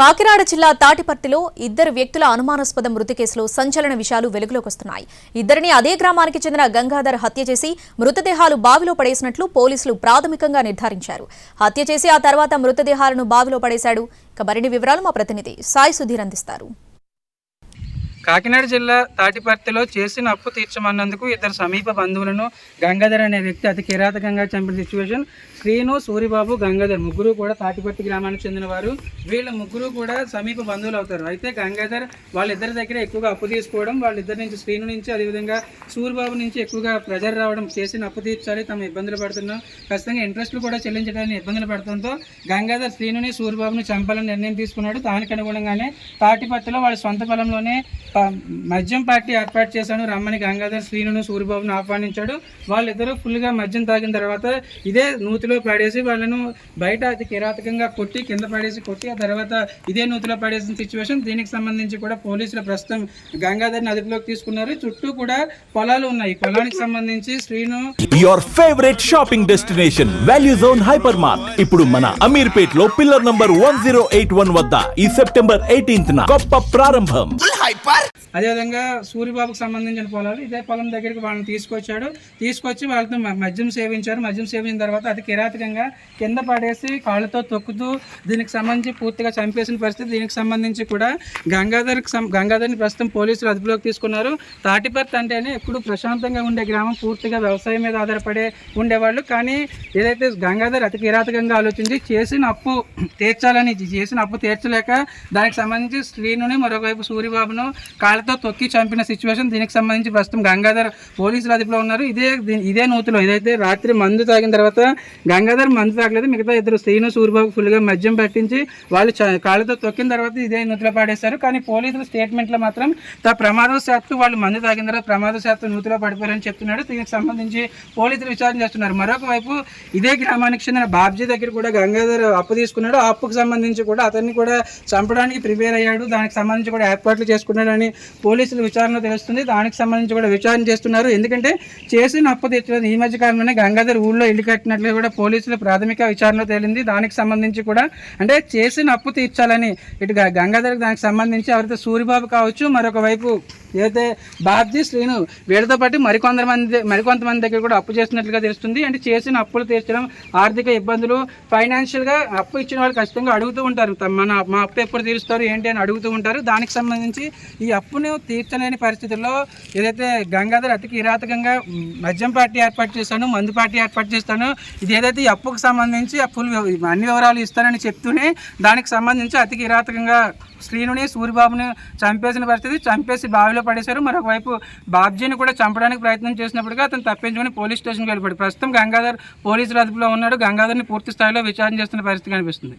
కాకినాడ జిల్లా తాటిపర్తిలో ఇద్దరు వ్యక్తుల అనుమానాస్పద మృతి కేసులో సంచలన విషయాలు వెలుగులోకి వస్తున్నాయి. ఇద్దరిని అదే గ్రామానికి చెందిన గంగాధర్ హత్య చేసి మృతదేహాలు బావిలో పడేసినట్లు పోలీసులు ప్రాథమికంగా నిర్ధారించారు. హత్య చేసి ఆ తర్వాత మృతదేహాలను బావిలో పడేశాడు. ఇక మరిన్ని వివరాలు మా ప్రతినిధి సాయి సుధీర్ అందిస్తారు. కాకినాడ జిల్లా తాటిపర్తిలో చేసిన అప్పు తీర్చమన్నందుకు ఇద్దరు సమీప బంధువులను గంగాధర్ అనే వ్యక్తి అతి కిరాతకంగా చంపిన సిచ్యువేషన్ శ్రీను సూరిబాబు గంగాధర్ ముగ్గురు కూడా తాటిపర్తి గ్రామానికి చెందినవారు. వీళ్ళ ముగ్గురు కూడా సమీప బంధువులు అవుతారు. అయితే గంగాధర్ వాళ్ళిద్దరి దగ్గర ఎక్కువగా అప్పు తీసుకోవడం వాళ్ళిద్దరి నుంచి శ్రీను నుంచి అదేవిధంగా సూరిబాబు నుంచి ఎక్కువగా ప్రెజర్ రావడం చేసిన అప్పు తీర్చాలి తమ ఇబ్బందులు పడుతున్నాం ఖచ్చితంగా ఇంట్రెస్ట్లు కూడా చెల్లించడానికి ఇబ్బందులు పడటంతో గంగాధర్ శ్రీనుని సూరిబాబుని చంపాలని నిర్ణయం తీసుకున్నాడు. దానికి అనుగుణంగానే తాటిపత్తిలో వాళ్ళ సొంత పొలంలోనే మద్యం పార్టీ ఏర్పాటు చేశాను. రమ్మని గంగాధర్ శ్రీనును సూరిబాబును ఆహ్వానించాడు. వాళ్ళిద్దరూ ఫుల్గా మద్యం తాగిన తర్వాత ఇదే నూతిలో పడేసి వాళ్ళను బయట అతి కిరాతకంగా కొట్టి కింద పడేసి కొట్టి ఆ తర్వాత ఇదే నూతిలో పడేసిన సిచ్యువేషన్ దీనికి సంబంధించి కూడా పోలీసులు ప్రస్తుతం గంగాధర్ని అదుపులోకి తీసుకున్నారు. చుట్టూ కూడా పొలాలు ఉన్నాయి. పొలానికి సంబంధించి Srinu your favourite shopping destination value zone hyper mart ఇప్పుడు మన అమీర్పేట్లో pillar number one zero eight one వద్ద ఈ సెప్టెంబర్ ఎయిటీన్త్ గొప్ప ప్రారంభం. అదేవిధంగా సూర్యబాబుకు సంబంధించిన పొలాలు ఇదే పొలం దగ్గరికి వాళ్ళని తీసుకొచ్చాడు. తీసుకొచ్చి వాళ్ళతో మ- మద్యం సేవించారు. మద్యం సేవించిన తర్వాత అతి కిరాతకంగా కింద పడేసి కాళ్ళతో తొక్కుతూ దీనికి సంబంధించి పూర్తిగా చంపేసిన పరిస్థితి. దీనికి సంబంధించి కూడా గంగాధర్కి సం గంగాధర్ని ప్రస్తుతం పోలీసులు అదుపులోకి తీసుకున్నారు. తాటిపర్తి అంటేనే ఎప్పుడు ప్రశాంతంగా ఉండే గ్రామం పూర్తిగా వ్యవసాయం మీద ఆధారపడే ఉండేవాళ్ళు. కానీ ఏదైతే గంగాధర్ అతి కిరాతకంగా ఆలోచించి చేసిన అప్పు తీర్చాలని చేసిన అప్పు తీర్చలేక దానికి సంబంధించి శ్రీనుని మరొకవైపు సూర్యబాబును కాళ్ళతో తొక్కి చంపిన సిచ్యువేషన్ దీనికి సంబంధించి ప్రస్తుతం గంగాధర్ పోలీసులు అదుపులో ఉన్నారు. ఇదే ఇదే నూతులో. ఇదైతే రాత్రి మందు తాగిన తర్వాత గంగాధర్ మందు తాగలేదు. మిగతా ఇద్దరు శ్రీను సూర్యబాబు ఫుల్గా మద్యం పట్టించి వాళ్ళు కాళ్ళతో తొక్కిన తర్వాత ఇదే నూతిలో పాడేశారు. కానీ పోలీసుల స్టేట్మెంట్లో మాత్రం తా ప్రమాదవశాత్తు వాళ్ళు మందు తాగిన తర్వాత ప్రమాదశాత్తు నూతిలో పడిపోయారని చెప్తున్నాడు. దీనికి సంబంధించి పోలీసులు విచారణ చేస్తున్నారు. మరొక వైపు ఇదే గ్రామానికి చెందిన బాబ్జీ దగ్గర కూడా గంగాధర్ అప్పు తీసుకున్నాడు. ఆ అప్పుకు సంబంధించి కూడా అతన్ని కూడా చంపడానికి ప్రిపేర్ అయ్యాడు. దానికి సంబంధించి కూడా ఏర్పాట్లు చేసుకున్నాడని పోలీసులు విచారణ తెలుస్తుంది. దానికి సంబంధించి కూడా విచారణ చేస్తున్నారు. ఎందుకంటే చేసిన అప్పు తీర్చలేదు. ఈ మధ్య కాలంలోనే గంగాధర్ ఊళ్ళో ఇల్లు కట్టినట్లు కూడా పోలీసులు ప్రాథమిక విచారణ తేలింది. దానికి సంబంధించి కూడా అంటే చేసిన అప్పు తీర్చాలని ఇటు గ- గంగాధర్ దానికి సంబంధించి ఎవరైతే సూరిబాబు కావచ్చు మరొక వైపు ఏదైతే బాబ్జీ శ్రీను వీళ్ళతో పాటు మరికొందరు మంది మరికొంతమంది దగ్గర కూడా అప్పు చేస్తున్నట్లుగా తెలుస్తుంది. అంటే చేసిన అప్పులు తీర్చడం ఆర్థిక ఇబ్బందులు ఫైనాన్షియల్గా అప్పు ఇచ్చిన వాళ్ళు ఖచ్చితంగా అడుగుతూ ఉంటారు. తమ- మన మా అప్పు ఎప్పుడు తీరుస్తారు ఏంటి అని అడుగుతూ ఉంటారు. దానికి సంబంధించి ఈ అప్పును తీర్చలేని పరిస్థితుల్లో ఏదైతే గంగాధర్ అతి కిరాతకంగా మద్యం పార్టీ ఏర్పాటు చేస్తాను మందు పార్టీ ఏర్పాటు చేస్తాను ఇది ఏదైతే ఈ అప్పుకు సంబంధించి ఆ ఫుల్ అన్ని వివరాలు ఇస్తానని చెప్తూనే దానికి సంబంధించి అతి కిరాతకంగా శ్రీనుని సూరిబాబుని చంపేసిన పరిస్థితి చంపేసి బావిలో పడేశారు. మరొక వైపు బాబ్జీని కూడా చంపడానికి ప్రయత్నం చేసినప్పటికీ అతను తప్పించుకొని పోలీస్ స్టేషన్కి వెళ్ళిపోయాడు. ప్రస్తుతం గంగాధర్ పోలీసుల అదుపులో ఉన్నాడు. గంగాధర్ని పూర్తి స్థాయిలో విచారణ చేస్తున్న పరిస్థితి కనిపిస్తుంది.